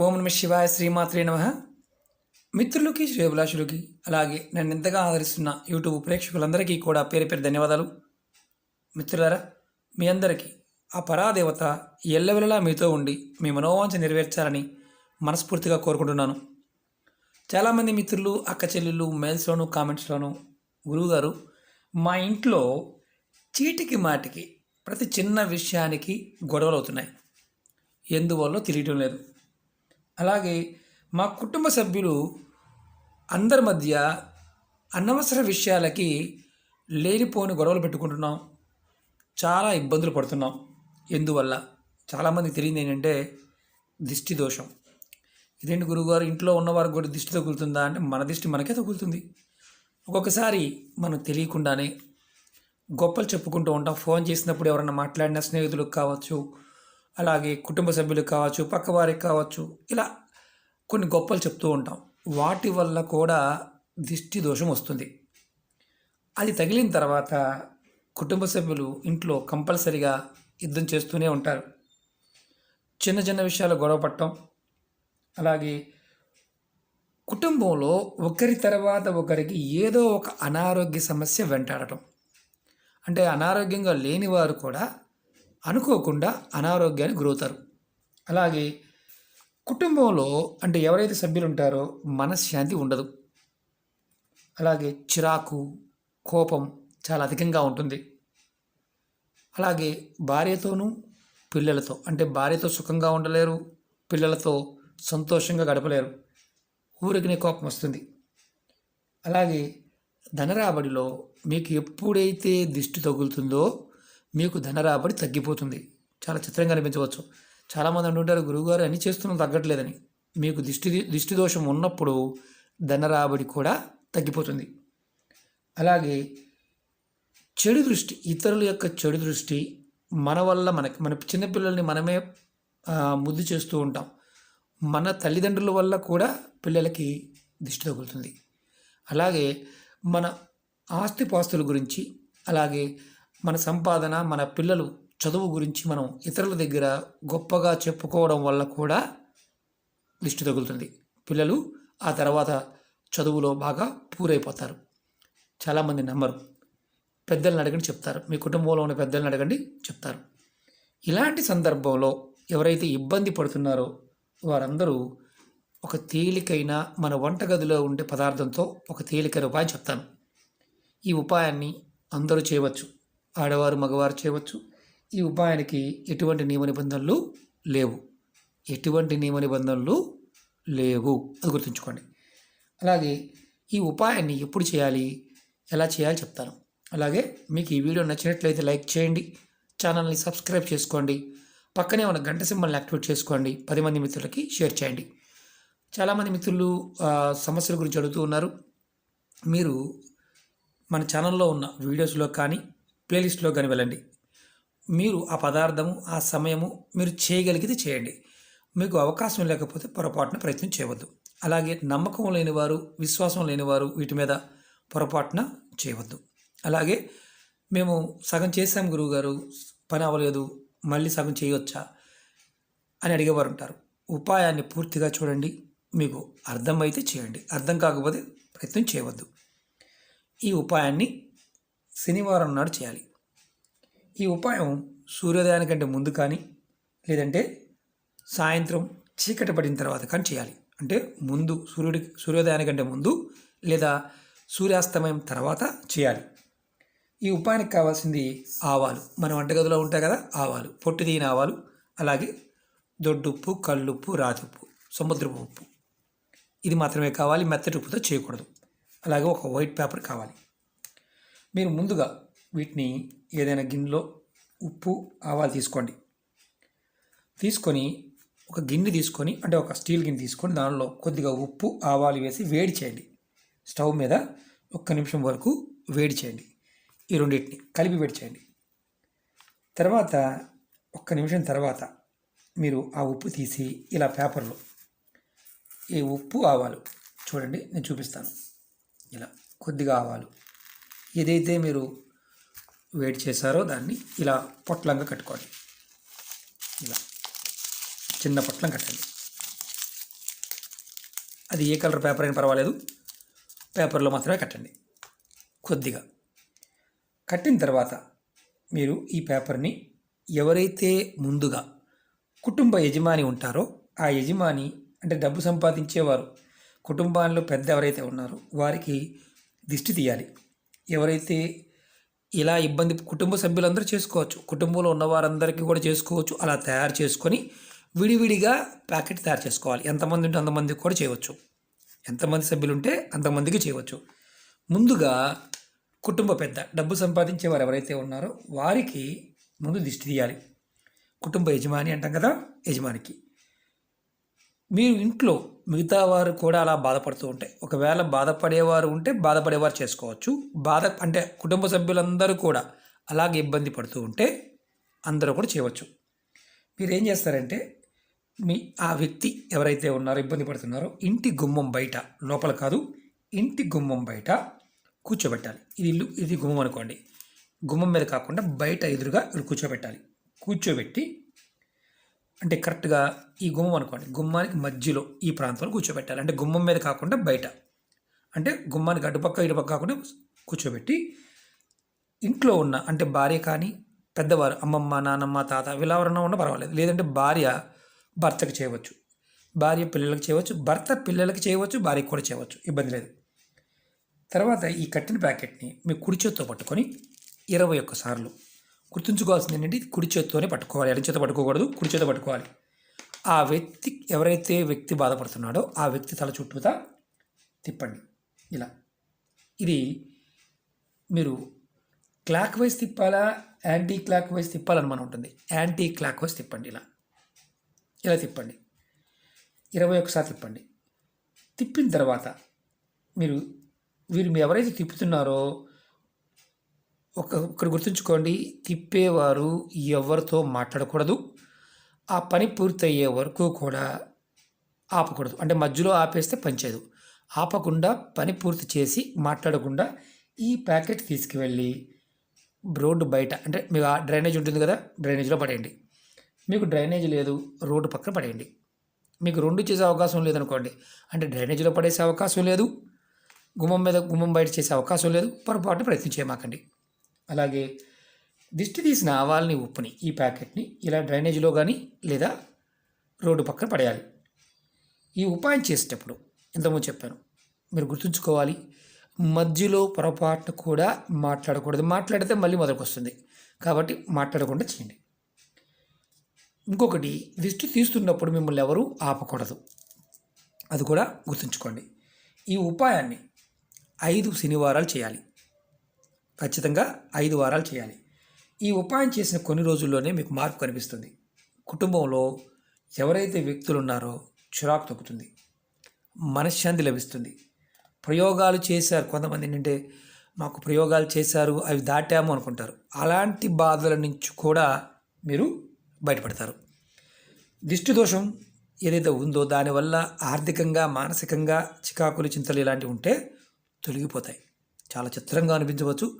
ఓం నమ శివాయ శ్రీమాత్రే నమ. మిత్రులకి శ్రేభిలాషులకి అలాగే నన్ను ఎంతగా ఆదరిస్తున్న యూట్యూబ్ ప్రేక్షకులందరికీ కూడా పేరు పేరు ధన్యవాదాలు. మిత్రులారా మీ అందరికీ ఆ పరాదేవత ఎల్లవెల్లలా మీతో ఉండి మీ మనోవాంఛ నెరవేర్చాలని మనస్ఫూర్తిగా కోరుకుంటున్నాను. చాలామంది మిత్రులు అక్క చెల్లెళ్ళు మెయిల్స్లోను కామెంట్స్లోను గురువుగారు మా ఇంట్లో చీటికి మాటికి ప్రతి చిన్న విషయానికి గొడవలు అవుతున్నాయి ఎందువల్ల తెలియటం లేదు. అలాగే మా కుటుంబ సభ్యులు అందరి మధ్య అనవసర విషయాలకి లేనిపోని గొడవలు పెట్టుకుంటున్నాం. చాలా ఇబ్బందులు పడుతున్నాం. ఎందువల్ల? చాలామంది తెలియదు ఏంటంటే దిష్టి దోషం. ఇదేంటి గురువుగారు? ఇంట్లో ఉన్నవారికి కూడా దిష్టి తగులుతుందా అంటే మన దిష్టి మనకే తగులుతుంది. ఒక్కొక్కసారి మనం తెలియకుండానే గొప్పలు చెప్పుకుంటూ ఉంటాం. ఫోన్ చేసినప్పుడు ఎవరైనా మాట్లాడిన స్నేహితులకు కావచ్చు అలాగే కుటుంబ సభ్యులు కావచ్చు పక్కవారికి కావచ్చు ఇలా కొన్ని గొప్పలు చెప్తూ ఉంటాం. వాటి వల్ల కూడా దిష్టి దోషం వస్తుంది. అది తగిలిన తర్వాత కుటుంబ సభ్యులు ఇంట్లో కంపల్సరిగా యుద్ధం చేస్తూనే ఉంటారు. చిన్న చిన్న విషయాలు గొడవ పట్టడం అలాగే కుటుంబంలో ఒకరి తర్వాత ఒకరికి ఏదో ఒక అనారోగ్య సమస్య వెంటాడటం. అంటే అనారోగ్యంగా లేని వారు కూడా అనుకోకుండా అనారోగ్యానికి గురవుతారు. అలాగే కుటుంబంలో అంటే ఎవరైతే సభ్యులు ఉంటారో మనశ్శాంతి ఉండదు. అలాగే చిరాకు కోపం చాలా అధికంగా ఉంటుంది. అలాగే భార్యతోనూ పిల్లలతో అంటే భార్యతో సుఖంగా ఉండలేరు పిల్లలతో సంతోషంగా గడపలేరు. ఊరికి కోపం వస్తుంది. అలాగే ధనరాబడిలో మీకు ఎప్పుడైతే దిష్టి తగులుతుందో మీకు ధనరాబడి తగ్గిపోతుంది. చాలా చిత్రంగా అనిపించవచ్చు. చాలామంది అంటుంటారు గురువుగారు అన్ని చేస్తున్నాం తగ్గట్లేదని. మీకు దిష్టి దిష్టి దోషం ఉన్నప్పుడు ధనరాబడి కూడా తగ్గిపోతుంది. అలాగే చెడు దృష్టి ఇతరుల యొక్క చెడు దృష్టి మన వల్ల మనకి మన చిన్నపిల్లల్ని మనమే ముద్దు చేస్తూ ఉంటాం. మన తల్లిదండ్రుల వల్ల కూడా పిల్లలకి దిష్టి తగులుతుంది. అలాగే మన ఆస్తిపాస్తుల గురించి అలాగే మన సంపాదన మన పిల్లలు చదువు గురించి మనం ఇతరుల దగ్గర గొప్పగా చెప్పుకోవడం వల్ల కూడా దిష్టి తగులుతుంది. పిల్లలు ఆ తర్వాత చదువులో బాగా పూరైపోతారు. చాలామంది నమ్మరు. పెద్దలను అడగండి చెప్తారు. మీ కుటుంబంలో ఉన్న పెద్దలను అడగండి చెప్తారు. ఇలాంటి సందర్భంలో ఎవరైతే ఇబ్బంది పడుతున్నారో వారందరూ ఒక తేలికైన మన వంటగదిలో ఉండే పదార్థంతో ఒక తేలికైన ఉపాయం చెప్తాను. ఈ ఉపాయాన్ని అందరూ చేయవచ్చు. ఆడవారు మగవారు చేయవచ్చు. ఈ ఉపాయానికి ఎటువంటి నియమ నిబంధనలు లేవు. ఎటువంటి నియమ నిబంధనలు లేవు. అది గుర్తుంచుకోండి. అలాగే ఈ ఉపాయాన్ని ఎప్పుడు చేయాలి? ఎలా చేయాలి చెప్తాను. అలాగే మీకు ఈ వీడియో నచ్చినట్లయితే లైక్ చేయండి. ఛానల్ని సబ్స్క్రైబ్ చేసుకోండి. పక్కనే ఉన్న గంట సింబల్ని యాక్టివేట్ చేసుకోండి. పది మంది మిత్రులకి షేర్ చేయండి. చాలామంది మిత్రులు సమస్యల గురించి అడుగుతూ ఉన్నారు. మీరు మన ఛానల్లో ఉన్న వీడియోస్లో కానీ ప్లేలిస్ట్లో కానీ వెళ్ళండి. మీరు ఆ పదార్థము ఆ సమయము మీరు చేయగలిగితే చేయండి. మీకు అవకాశం లేకపోతే పొరపాటున ప్రయత్నం చేయవద్దు. అలాగే నమ్మకం లేనివారు విశ్వాసం లేనివారు వీటి మీద పొరపాటున చేయవద్దు. అలాగే మేము సగం చేసాం గురువుగారు పని అవ్వలేదు మళ్ళీ సగం చేయవచ్చా అని అడిగేవారు ఉంటారు. ఉపాయాన్ని పూర్తిగా చూడండి. మీకు అర్థమైతే చేయండి. అర్థం కాకపోతే ప్రయత్నం చేయవద్దు. ఈ ఉపాయాన్ని శనివారం నాడు చేయాలి. ఈ ఉపాయం సూర్యోదయానికంటే ముందు కానీ లేదంటే సాయంత్రం చీకటి పడిన తర్వాత కానీ చేయాలి. అంటే ముందు సూర్యుడి సూర్యోదయానికంటే ముందు లేదా సూర్యాస్తమయం తర్వాత చేయాలి. ఈ ఉపాయానికి కావాల్సింది ఆవాలు. మన వంటగదిలో ఉంటాయి కదా ఆవాలు. పొట్టు తీయని ఆవాలు అలాగే దొడ్డుప్పు కల్లుప్పు రాతిప్పు సముద్రపు ఉప్పు. ఇది మాత్రమే కావాలి మెత్తటి ఉప్పుతో చేయకూడదు. అలాగే ఒక వైట్ పేపర్ కావాలి. మీరు ముందుగా వీటిని ఏదైనా గిన్నెలో ఉప్పు ఆవాలు తీసుకోండి. తీసుకొని ఒక గిన్నె తీసుకొని అంటే ఒక స్టీల్ గిన్నె తీసుకొని దానిలో కొద్దిగా ఉప్పు ఆవాలు వేసి వేడి చేయండి. స్టవ్ మీద ఒక్క నిమిషం వరకు వేడి చేయండి. ఈ రెండింటిని కలిపి వేడి చేయండి. తర్వాత ఒక్క నిమిషం తర్వాత మీరు ఆ ఉప్పు తీసి ఇలా పేపర్లో ఈ ఉప్పు ఆవాలు చూడండి నేను చూపిస్తాను. ఇలా కొద్దిగా ఆవాలు ఏదైతే మీరు వేడి చేశారో దాన్ని ఇలా పొట్లంగా కట్టుకోండి ఇలా చిన్న పొట్లం కట్టండి. అది ఏ కలర్ పేపర్ అయినా పర్వాలేదు. పేపర్లో మాత్రమే కట్టండి. కొద్దిగా. కట్టిన తర్వాత మీరు ఈ పేపర్ని ఎవరైతే ముందుగా కుటుంబ యజమాని ఉంటారో ఆ యజమాని అంటే డబ్బు సంపాదించేవారు కుటుంబాల్లో పెద్ద ఎవరైతే ఉన్నారో వారికి దిష్టి తీయాలి. ఎవరైతే ఇలా ఇబ్బంది కుటుంబ సభ్యులందరూ చేసుకోవచ్చు కుటుంబంలో ఉన్న వారందరికీ కూడా చేసుకోవచ్చు అలా తయారు చేసుకొని విడివిడిగా ప్యాకెట్ తయారు చేసుకోవాలి. ఎంతమంది ఉంటే అంతమందికి కూడా చేయవచ్చు. ఎంతమంది సభ్యులు ఉంటే అంతమందికి చేయవచ్చు. ముందుగా కుటుంబ పెద్ద డబ్బు సంపాదించే వారు ఎవరైతే ఉన్నారో వారికి ముందు దిష్టి తీయాలి. కుటుంబ యజమాని అంటాం కదా యజమానికి. మీరు ఇంట్లో మిగతా వారు కూడా అలా బాధపడుతూ ఉంటాయి. ఒకవేళ బాధపడేవారు ఉంటే బాధపడేవారు చేసుకోవచ్చు. బాధ అంటే కుటుంబ సభ్యులందరూ కూడా అలాగే ఇబ్బంది పడుతూ ఉంటే అందరూ కూడా చేయవచ్చు. మీరు ఏం చేస్తారంటే మీ ఆ వ్యక్తి ఎవరైతే ఉన్నారో ఇబ్బంది పడుతున్నారో ఇంటి గుమ్మం బయట లోపల కాదు ఇంటి గుమ్మం బయట కూర్చోబెట్టాలి. ఇది ఇల్లు ఇది గుమ్మం అనుకోండి. గుమ్మం మీద కాకుండా బయట ఎదురుగా ఇక్కడ కూర్చోబెట్టాలి. కూర్చోబెట్టి అంటే కరెక్ట్గా ఈ గుమ్మం అనుకోండి. గుమ్మానికి మధ్యలో ఈ ప్రాంతంలో కూర్చోబెట్టాలి. అంటే గుమ్మం మీద కాకుండా బయట. అంటే గుమ్మానికి అటుపక్క ఇటుపక్క కాకుండా కూర్చోబెట్టి ఇంట్లో ఉన్న అంటే భార్య కానీ పెద్దవారు అమ్మమ్మ నాన్నమ్మ తాత వీళ్ళ ఉన్న ఉన్నా పర్వాలేదు. లేదంటే భార్య భర్తకు చేయవచ్చు. భార్య పిల్లలకు చేయవచ్చు. భర్త పిల్లలకి చేయవచ్చు. భార్యకు కూడా చేయవచ్చు. ఇబ్బంది లేదు. తర్వాత ఈ కట్టిన ప్యాకెట్ని మీ కుడి చేత్తో పట్టుకొని ఇరవై ఒక్క సార్లు గుర్తుంచుకోవాల్సింది ఏంటంటే కుడి చేత్తోనే పట్టుకోవాలి ఎడం చేత పట్టుకోకూడదు కుడి చేత పట్టుకోవాలి. ఆ వ్యక్తి ఎవరైతే వ్యక్తి బాధపడుతున్నాడో ఆ వ్యక్తి తల చుట్టూతా తిప్పండి. ఇలా. ఇది మీరు క్లాక్ వైజ్ తిప్పాలా యాంటీ క్లాక్ వైజ్ తిప్పాలని ఉంటుంది. యాంటీ క్లాక్ వైజ్ తిప్పండి ఇలా. ఇలా తిప్పండి. ఇరవై ఒకసారి తిప్పండి. తిప్పిన తర్వాత మీరు వీరు మీరు ఎవరైతే తిప్పుతున్నారో ఒక ఒకటి గుర్తుంచుకోండి. తిప్పేవారు ఎవరితో మాట్లాడకూడదు. ఆ పని పూర్తయ్యే వరకు కూడా ఆపకూడదు. అంటే మధ్యలో ఆపేస్తే పనిచేయదు. ఆపకుండా పని పూర్తి చేసి మాట్లాడకుండా ఈ ప్యాకెట్ తీసుకువెళ్ళి రోడ్డు బయట అంటే మీకు ఆ డ్రైనేజ్ ఉంటుంది కదా డ్రైనేజ్లో పడేయండి. మీకు డ్రైనేజ్ లేదు రోడ్డు పక్కన పడేయండి. మీకు రెండు చేసే అవకాశం లేదనుకోండి. అంటే డ్రైనేజీలో పడేసే అవకాశం లేదు. గుమ్మం మీద గుమ్మం బయట చేసే అవకాశం లేదు. పొరపాటు ప్రయత్నం చేయమాకండి. అలాగే దిష్టి తీసిన ఆవాల్ని ఉప్పుని ఈ ప్యాకెట్ని ఇలా డ్రైనేజీలో కానీ లేదా రోడ్డు పక్కన పడేయాలి. ఈ ఉపాయం చేసేటప్పుడు ఇంతకుముందు చెప్పాను మీరు గుర్తుంచుకోవాలి మధ్యలో పొరపాటు కూడా మాట్లాడకూడదు. మాట్లాడితే మళ్ళీ మొదలకు వస్తుంది కాబట్టి మాట్లాడకుండా చేయండి. ఇంకొకటి దిష్టి తీస్తున్నప్పుడు మిమ్మల్ని ఎవరు ఆపకూడదు. అది కూడా గుర్తుంచుకోండి. ఈ ఉపాయాన్ని ఐదు శనివారాలు చేయాలి. ఖచ్చితంగా ఐదు వారాలు చేయాలి. ఈ ఉపాయం చేసిన కొన్ని రోజుల్లోనే మీకు మార్పు కనిపిస్తుంది. కుటుంబంలో ఎవరైతే వ్యక్తులు ఉన్నారో చిరాకు తగ్గుతుంది మనశ్శాంతి లభిస్తుంది. ప్రయోగాలు చేశారు కొంతమంది ఏంటంటే మాకు ప్రయోగాలు చేశారు అవి దాటాము అనుకుంటారు. అలాంటి బాధల నుంచి కూడా మీరు బయటపడతారు. దిష్టి దోషం ఏదైతే ఉందో దానివల్ల ఆర్థికంగా మానసికంగా చికాకులు చింతలు ఇలాంటివి ఉంటే తొలగిపోతాయి. చాలా చిత్రంగా అనిపించవచ్చు.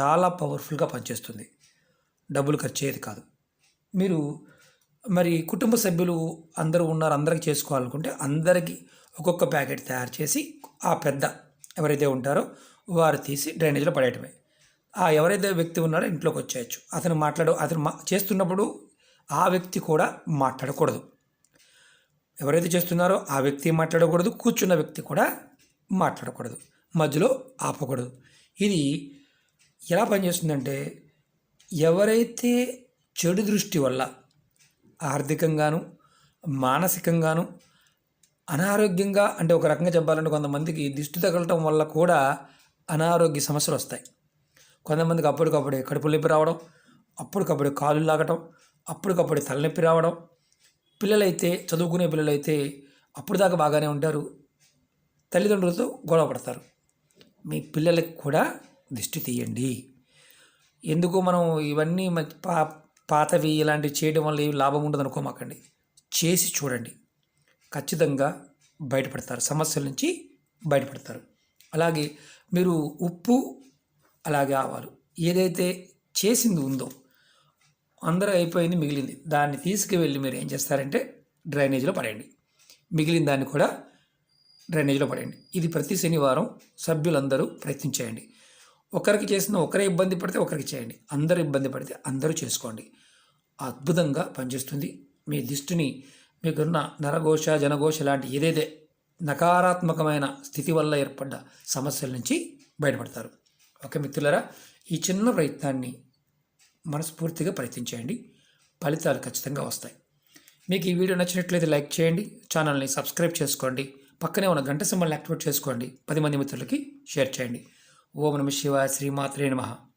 చాలా పవర్ఫుల్గా పనిచేస్తుంది. డబ్బులు ఖర్చు అయ్యేది కాదు. మీరు మరి కుటుంబ సభ్యులు అందరూ ఉన్నారు అందరికి చేసుకోవాలనుకుంటే అందరికీ ఒక్కొక్క ప్యాకెట్ తయారు చేసి ఆ పెద్ద ఎవరైతే ఉంటారో వారు తీసి డ్రైనేజ్లో పడేయటమే. ఆ ఎవరైతే వ్యక్తి ఉన్నారో ఇంట్లోకి వచ్చేయచ్చు. అతను మాట్లాడు అతను మా చేస్తున్నప్పుడు ఆ వ్యక్తి కూడా మాట్లాడకూడదు. ఎవరైతే చేస్తున్నారో ఆ వ్యక్తి మాట్లాడకూడదు కూర్చున్న వ్యక్తి కూడా మాట్లాడకూడదు. మధ్యలో ఆపకూడదు. ఇది ఎలా పనిచేస్తుందంటే ఎవరైతే చెడు దృష్టి వల్ల ఆర్థికంగాను మానసికంగాను అనారోగ్యంగా అంటే ఒక రకంగా చెప్పాలంటే కొంతమందికి దిష్టి తగలటం వల్ల కూడా అనారోగ్య సమస్యలు వస్తాయి. కొంతమందికి అప్పటికప్పుడే కడుపు నొప్పి రావడం అప్పటికప్పుడే కాళ్ళు లాగటం అప్పటికప్పుడే తలనొప్పి రావడం. పిల్లలైతే చదువుకునే పిల్లలైతే అప్పుడు దాకా బాగానే ఉంటారు. తల్లిదండ్రులతో గొడవ పడతారు. మీ పిల్లలకి కూడా దిష్టి తీయండి. ఎందుకు మనం ఇవన్నీ పా పాతవి ఇలాంటివి చేయడం వల్ల ఏం లాభం ఉండదు అనుకోమాకండి. చేసి చూడండి. ఖచ్చితంగా బయటపడతారు. సమస్యల నుంచి బయటపడతారు. అలాగే మీరు ఉప్పు అలాగే ఆవాలు ఏదైతే చేసింది ఉందో అందరూ అయిపోయింది మిగిలింది. దాన్ని తీసుకువెళ్ళి మీరు ఏం చేస్తారంటే డ్రైనేజీలో పడేయండి. మిగిలిన దాన్ని కూడా డ్రైనేజ్లో పడేయండి. ఇది ప్రతి శనివారం సభ్యులందరూ ప్రయత్నం చేయండి. ఒకరికి చేసిన ఒకరే ఇబ్బంది పడితే ఒకరికి చేయండి. అందరూ ఇబ్బంది పడితే అందరూ చేసుకోండి. అద్భుతంగా పనిచేస్తుంది. మీ దిష్టిని మీకున్న నరఘోష జనఘోష లాంటి ఏదైతే నకారాత్మకమైన స్థితి వల్ల ఏర్పడ్డ సమస్యల నుంచి బయటపడతారు. ఓకే మిత్రులరా ఈ చిన్న ప్రయత్నాన్ని మనస్ఫూర్తిగా ప్రయత్నించేయండి ఫలితాలు ఖచ్చితంగా వస్తాయి. మీకు ఈ వీడియో నచ్చినట్లయితే లైక్ చేయండి. ఛానల్ని సబ్స్క్రైబ్ చేసుకోండి. పక్కనే ఉన్న గంట సింబల్ని యాక్టివేట్ చేసుకోండి. పది మంది మిత్రులకి షేర్ చేయండి. ఓం నమ శివ శ్రీమాత్రే నమః.